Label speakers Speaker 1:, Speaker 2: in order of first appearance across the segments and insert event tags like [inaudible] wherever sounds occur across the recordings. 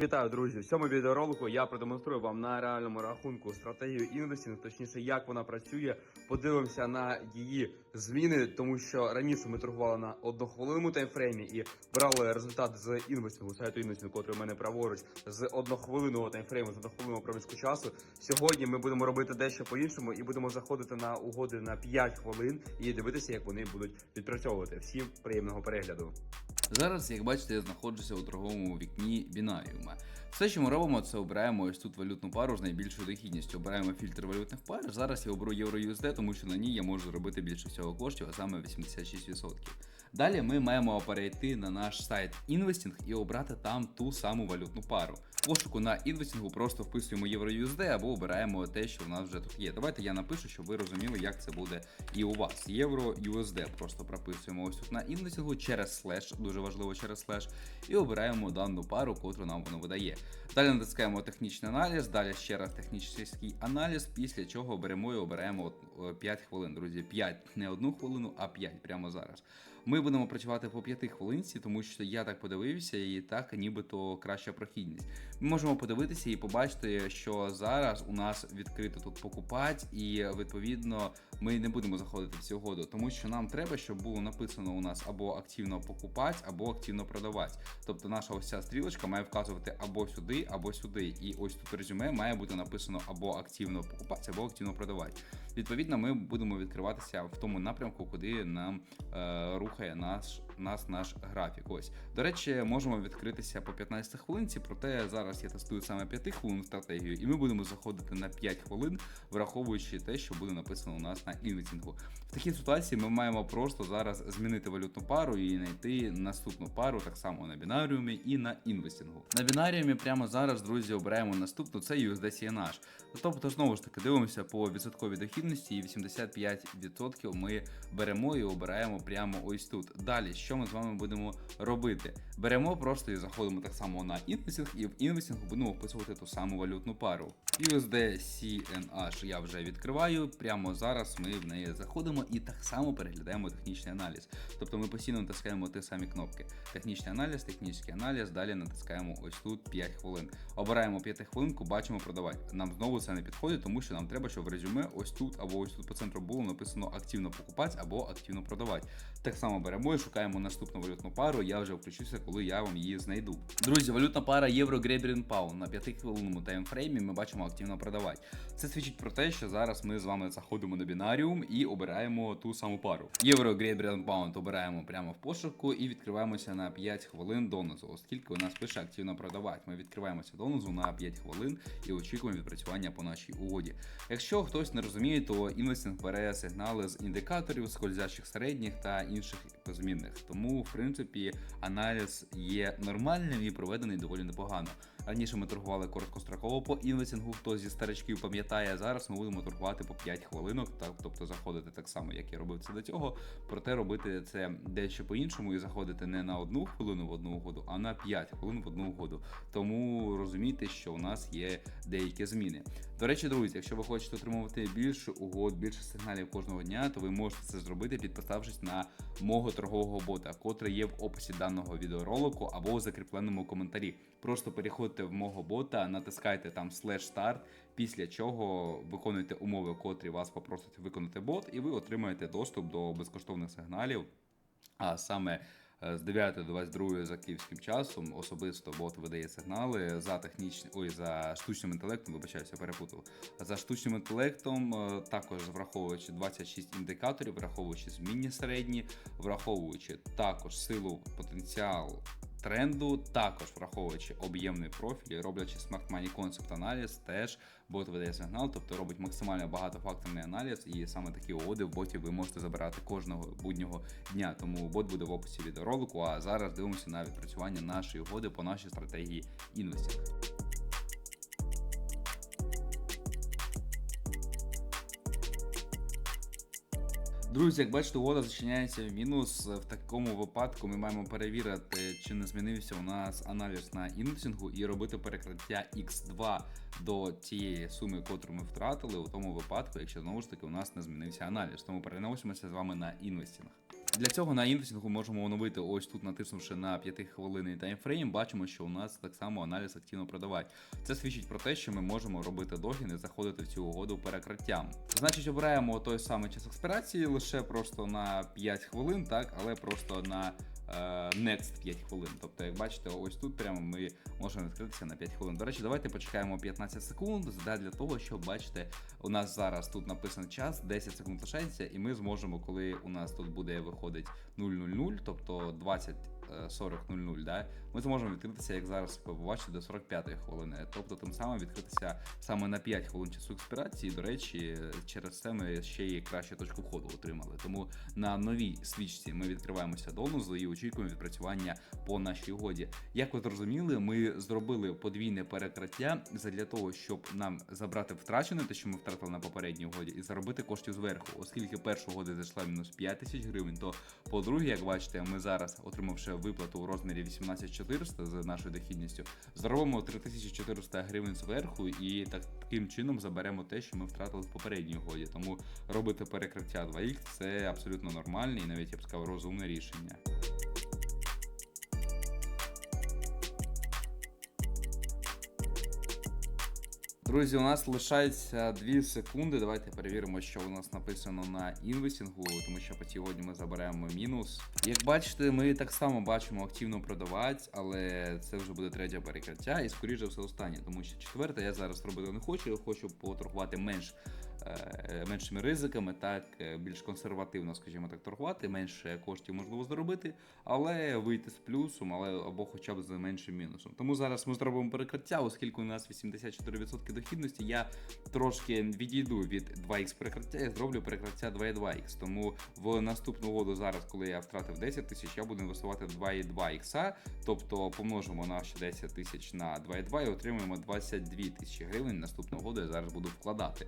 Speaker 1: Вітаю, друзі! В цьому відеоролику я продемонструю вам на реальному рахунку стратегію інвестінг, точніше, як вона працює. Подивимося на її зміни, тому що раніше ми торгували на однохвилинному таймфреймі і брали результат з інвестингу, сайту інвестингу, котрий у мене праворуч, з однохвилинного таймфрейму, з однохвилинного проміжку часу. Сьогодні ми будемо робити дещо по-іншому і будемо заходити на угоди на 5 хвилин і дивитися, як вони будуть відпрацьовувати. Всім приємного перегляду.
Speaker 2: Зараз, як бачите, я знаходжуся у торговому вікні бінаріума. Все, що ми робимо, це обираємо ось тут валютну пару з найбільшою дохідністю. Обираємо фільтр валютних пар. Зараз я оберу євро USD, тому що на ній я можу зробити більше всього коштів, а саме 86%. Далі ми маємо перейти на наш сайт Investing і обрати там ту саму валютну пару. В пошуку на інвестингу просто вписуємо євро USD або обираємо те, що у нас вже тут є. Давайте я напишу, щоб ви розуміли, як це буде і у вас. Євро просто прописуємо ось тут на інвестингу через слеш, дуже важливо через слеш, і обираємо дану пару, котру нам воно видає. Далі натискаємо технічний аналіз, далі ще раз технічний аналіз, після чого беремо і обираємо е, 5 хвилин, друзі. 5, не одну хвилину, а 5 прямо зараз. Ми будемо працювати по 5 хвилинці, тому що я так подивився, і так нібито краща прохідність. Ми можемо подивитися і побачити, що зараз у нас відкрито тут покупать, і відповідно ми не будемо заходити в цю угоду, тому що нам треба, щоб було написано у нас або активно покупать, або активно продавати. Тобто наша ось ця стрілочка має вказувати або сюди, або сюди. І ось тут резюме має бути написано або активно покупати, або активно продавати. Відповідно, ми будемо відкриватися в тому напрямку, куди нам е, рухає наш, нас наш графік. Ось до речі, можемо відкритися по 15 хвилинці, проте зараз я тестую саме 5 хвилин стратегію, і ми будемо заходити на 5 хвилин, враховуючи те, що буде написано у нас на інвестингу. В такій ситуації ми маємо просто зараз змінити валютну пару і знайти наступну пару, так само на бінаріумі і на інвестингу. На бінаріумі прямо зараз, друзі, обираємо наступну, це CNH. Тобто, знову ж таки, дивимося по відсотковій дохідності, і 85% ми беремо і обираємо прямо ось тут. Dалі, що ми з вами будемо робити? Беремо просто і заходимо так само на інвестинг, і в інвестингу будемо вписувати ту саму валютну пару. USD CNH я вже відкриваю. Прямо зараз ми в неї заходимо і так само переглядаємо технічний аналіз. Тобто ми постійно натискаємо ті самі кнопки. Технічний аналіз, технічний аналіз, далі натискаємо ось тут 5 хвилин. Обираємо 5 хвилинку, бачимо продавати. Нам знову це не підходить, тому що нам треба, щоб в резюме ось тут або ось тут по центру було написано активно покупати або активно продавати. Так само беремо і шукаємо наступну валютну пару. Я вже включуся, коли я вам її знайду. Друзі, валютна пара євро Гребрін Паун на 5 хвилинному таймфреймі ми бачимо активно продавати. Це свідчить про те, що зараз ми з вами заходимо на бінаріум і обираємо ту саму пару. Євро Гребрін Паунд обираємо прямо в пошуку і відкриваємося на 5 хвилин донизу, оскільки у нас пише активно продавати. Ми відкриваємося донизу на 5 хвилин і очікуємо відпрацювання по нашій угоді. Якщо хтось не розуміє, то інвестинг бере сигнали з індикаторів, скользящих середніх та інших змінних. Тому, в принципі, аналіз є нормальним і проведений доволі непогано. Раніше ми торгували короткостроково по інвестингу, хто зі старичків пам'ятає. Зараз ми будемо торгувати по 5 хвилинок, так, тобто заходити так само, як я робив це до цього. Проте робити це дещо по-іншому і заходити не на одну хвилину в одну угоду, а на 5 хвилин в одну угоду. Тому розумійте, що у нас є деякі зміни. До речі, друзі, якщо ви хочете отримувати більше угод, більше сигналів кожного дня, то ви можете це зробити, підписавшись на мого торгового бота, котрий є в описі даного відеоролику або у закріпленому коментарі. Просто переходьте в мого бота, натискайте там слеш старт, після чого виконуйте умови, котрі вас попросить виконати бот, і ви отримаєте доступ до безкоштовних сигналів. А саме е, з 9 до 22 за київським часом особисто бот видає сигнали за технічним, ой, за штучним інтелектом, вибачаюся, перепутав. За штучним інтелектом, е, також враховуючи 26 індикаторів, враховуючи змінні середні, враховуючи також силу, потенціал. Тренду також враховуючи об'ємний профіль, роблячи Smart Money Concept аналіз, теж бот видає сигнал, тобто робить максимально багатофакторний аналіз, і саме такі угоди в боті ви можете забирати кожного буднього дня. Тому бот буде в описі відеоролику. А зараз дивимося на відпрацювання нашої угоди по нашій стратегії інвестінг. Друзі, як бачите, угода зачиняється в мінус. В такому випадку ми маємо перевірити, чи не змінився у нас аналіз на інвестингу і робити перекриття X2 до тієї суми, котру ми втратили, у тому випадку, якщо знову ж таки у нас не змінився аналіз. Тому переносимося з вами на інвестинг. Для цього на індексінгу можемо оновити ось тут, натиснувши на 5 хвилинний таймфрейм, бачимо, що у нас так само аналіз активно продавать. Це свідчить про те, що ми можемо робити догін і заходити в цю угоду перекриттям. Значить, обираємо той самий час експірації лише просто на 5 хвилин, так, але просто на next 5 хвилин. Тобто, як бачите, ось тут прямо ми можемо відкритися на 5 хвилин. До речі, давайте почекаємо 15 секунд для того, щоб бачите, у нас зараз тут написано час, 10 секунд лишається, і ми зможемо, коли у нас тут буде виходить 000, тобто 20 е, 40.00, да, ми зможемо відкритися, як зараз побачите, до 45 хвилини. Тобто тим самим відкритися саме на 5 хвилин часу експірації. До речі, через це ми ще й кращу точку входу отримали. Тому на новій свічці ми відкриваємося донузу і очікуємо відпрацювання по нашій угоді. Як ви зрозуміли, ми зробили подвійне перекриття для того, щоб нам забрати втрачене, те, що ми втратили на попередній угоді, і заробити коштів зверху. Оскільки перша угода зайшла мінус 5 тисяч гривень, то по-друге, як бачите, ми зараз, отримавши виплату у розмірі 18400 з нашою дохідністю, заробимо 3400 гривень зверху, і таким чином заберемо те, що ми втратили в попередній угоді. Тому робити перекриття 2х це абсолютно нормальне і навіть я б сказав розумне рішення. Друзі, у нас лишається 2 секунди. Давайте перевіримо, що у нас написано на інвестингу, тому що по сьогодні ми заберемо мінус. Як бачите, ми так само бачимо активно продавати, але це вже буде третє перекриття і скоріше все останнє, тому що четверте я зараз робити не хочу. Я хочу поторгувати менш. Е, Меншими ризиками, так е, більш консервативно, скажімо так, торгувати, менше коштів можливо заробити, але вийти з плюсом, але або хоча б з меншим мінусом. Тому зараз ми зробимо перекриття, оскільки у нас 84% дохідності. Я трошки відійду від 2х перекриття і зроблю перекриття 2,2х. Тому в наступну году зараз, коли я втратив 10 тисяч, я буду інвестувати 2,2х, тобто помножимо наші 10 тисяч на 2,2 і отримуємо 22 тисячі гривень. Наступного году я зараз буду вкладати.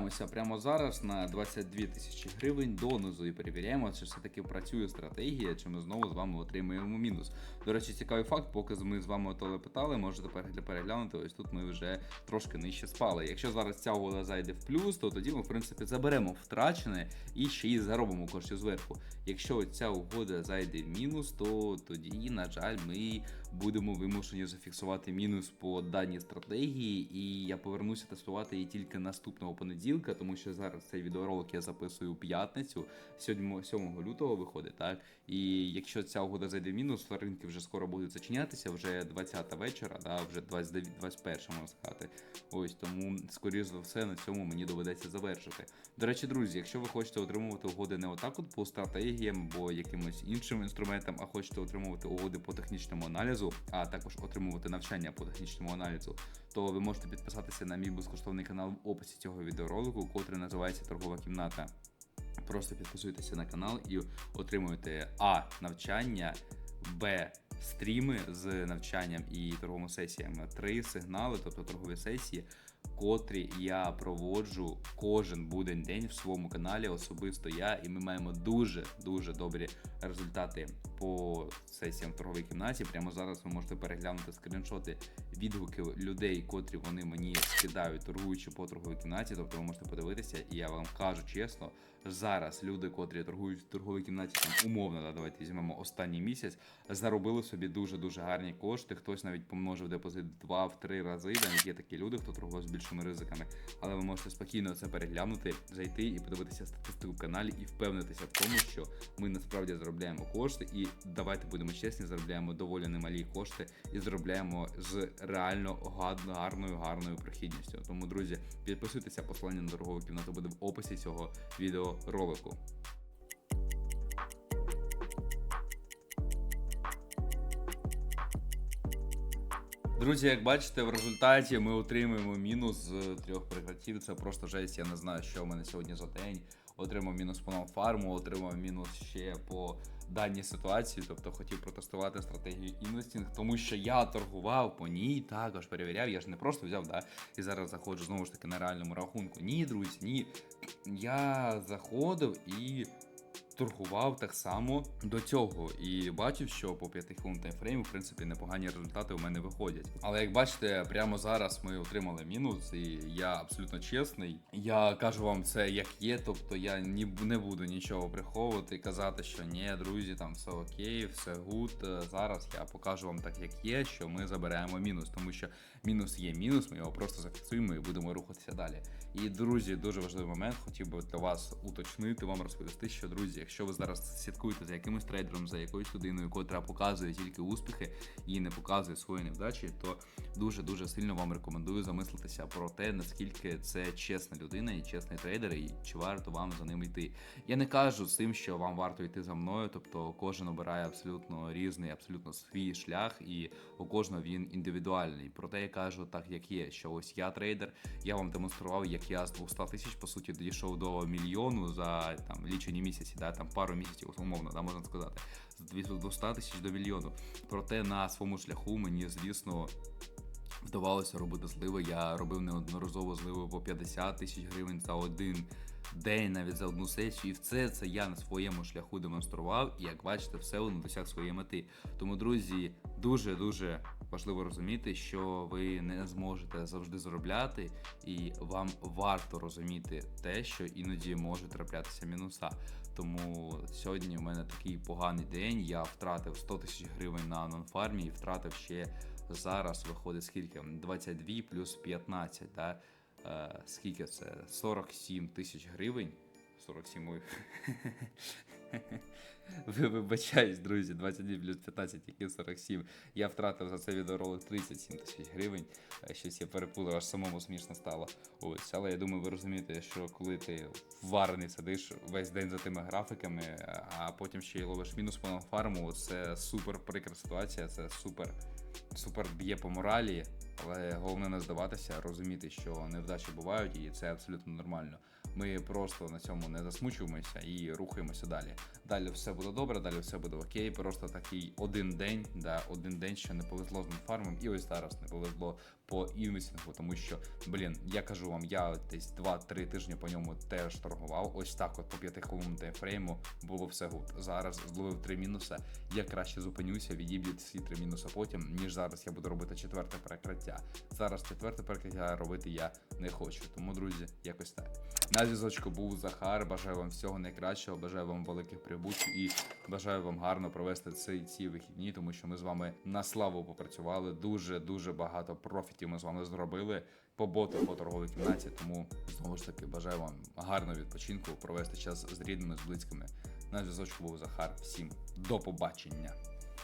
Speaker 2: Відкриваємося прямо зараз на 22 тисячі гривень донизу і перевіряємо, чи все-таки працює стратегія, чи ми знову з вами отримуємо мінус. До речі, цікавий факт, поки ми з вами телепитали, можете перегля- переглянути. Ось тут ми вже трошки нижче спали. Якщо зараз ця угода зайде в плюс, то тоді ми в принципі заберемо втрачене і ще й заробимо коштів зверху. Якщо ця угода зайде в мінус, то тоді, на жаль, ми будемо вимушені зафіксувати мінус по даній стратегії, і я повернуся тестувати її тільки наступного понеділка, тому що зараз цей відеоролик я записую у п'ятницю, 7, 7 лютого виходить, так. І якщо ця угода зайде в мінус, ринки вже скоро будуть зачинятися, вже 20 вечора, да, вже 29, 21 можна сказати. Ось тому, скоріш за все, на цьому мені доведеться завершити. До речі, друзі, якщо ви хочете отримувати угоди не отак, от по стратегіям або якимось іншим інструментам, а хочете отримувати угоди по технічному аналізу, а також отримувати навчання по технічному аналізу, то ви можете підписатися на мій безкоштовний канал в описі цього відеоролику, котрий називається Торгова кімната. Просто підписуйтеся на канал і отримуєте А. Навчання, Б. Стріми з навчанням і торговими сесіями, три сигнали, тобто торгові сесії, котрі я проводжу кожен будень день в своєму каналі, особисто я, і ми маємо дуже дуже добрі результати по сесіям в торговій кімнаті. Прямо зараз ви можете переглянути скріншоти відгуки людей, котрі вони мені скидають, торгуючи по торговій кімнаті. Тобто ви можете подивитися, і я вам кажу чесно, зараз люди, котрі торгують в торговій кімнаті, там умовно, да, давайте візьмемо останній місяць, заробили собі дуже дуже гарні кошти. Хтось навіть помножив депозит два в три рази. Навіть є такі люди, хто торгує з більшими ризиками. Але ви можете спокійно це переглянути, зайти і подивитися статистику в каналі і впевнитися в тому, що ми насправді заробляємо кошти, і давайте будемо чесні, заробляємо доволі немалі кошти і заробляємо з реально гарною гарною прохідністю. Тому, друзі, підписуйтеся, посилання на торгову кімнату буде в описі цього відеоролику. Друзі, як бачите, в результаті ми отримуємо мінус з трьох пригратів. Це просто жесть. Я не знаю, що в мене сьогодні за день. Отримав мінус по нам фарму, отримав мінус ще по даній ситуації. Тобто хотів протестувати стратегію інвестінг, тому що я торгував по ній, також перевіряв. Я ж не просто взяв, да, і зараз заходжу знову ж таки на реальному рахунку. Ні, друзі, ні. Я заходив і торгував так само до цього і бачив, що по 5 хвилин таймфрейму, в принципі, непогані результати у мене виходять. Але як бачите, прямо зараз ми отримали мінус, і я абсолютно чесний. Я кажу вам це як є, тобто я ні, не буду нічого приховувати казати, що ні, друзі, там все окей, все гуд. Зараз я покажу вам так, як є, що ми забираємо мінус, тому що мінус є мінус, ми його просто зафіксуємо і будемо рухатися далі. І друзі, дуже важливий момент. Хотів би для вас уточнити, вам розповісти, що друзі, якщо ви зараз слідкуєте за якимось трейдером, за якоюсь людиною, котра показує тільки успіхи і не показує свої невдачі, то дуже дуже сильно вам рекомендую замислитися про те, наскільки це чесна людина і чесний трейдер, і чи варто вам за ним йти. Я не кажу з тим, що вам варто йти за мною, тобто кожен обирає абсолютно різний, абсолютно свій шлях, і у кожного він індивідуальний. Проте я кажу так, як є, що ось я трейдер, я вам демонстрував, як я з 200 тисяч по суті дійшов до мільйону за там лічені місяці, да там пару місяців, умовно, да, можна сказати, з 200 тисяч до мільйону. Проте на своєму шляху мені, звісно. Вдавалося робити зливи. Я робив неодноразово зливи по 50 тисяч гривень за один день, навіть за одну сесію. І все це я на своєму шляху демонстрував. І як бачите, все воно досяг своєї мети. Тому, друзі, дуже дуже важливо розуміти, що ви не зможете завжди заробляти, і вам варто розуміти те, що іноді може траплятися мінуса. Тому сьогодні у мене такий поганий день. Я втратив 100 тисяч гривень на нонфармі і втратив ще зараз виходить скільки? 22 плюс 15, да? Е, скільки це? 47 тисяч гривень. 47. [laughs] Ви вибачаюсь, друзі, 22 плюс 15, які 47. Я втратив за цей відеоролик 37 тисяч гривень. Е, Щось я перепутав, аж самому смішно стало. Ось, але я думаю, ви розумієте, що коли ти варений сидиш весь день за тими графіками, а потім ще й ловиш мінус по фарму, це супер прикра ситуація, це супер супер б'є по моралі, але головне не здаватися, розуміти, що невдачі бувають, і це абсолютно нормально. Ми просто на цьому не засмучуємося і рухаємося далі. Далі все буде добре, далі все буде окей. Просто такий один день, да, один день, що не повезло з фармом, і ось зараз не повезло по інвестингу, тому що, блін, я кажу вам, я десь 2-3 тижні по ньому теж торгував. Ось так, от по 5 таймфрейму було все гуд. Зараз зловив три мінуси. Я краще зупинюся, відіб'ю ці три мінуси потім, ніж зараз я буду робити четверте перекриття. Зараз четверте перекриття робити я не хочу. Тому, друзі, якось так. Зв'язочку був Захар. Бажаю вам всього найкращого, бажаю вам великих прибутків і бажаю вам гарно провести ці, ці вихідні, тому що ми з вами на славу попрацювали. Дуже дуже багато профітів ми з вами зробили по боту по торговій кімнаті. Тому знову ж таки бажаю вам гарного відпочинку, провести час з рідними, з близькими. На зв'язочку був Захар. Всім до побачення.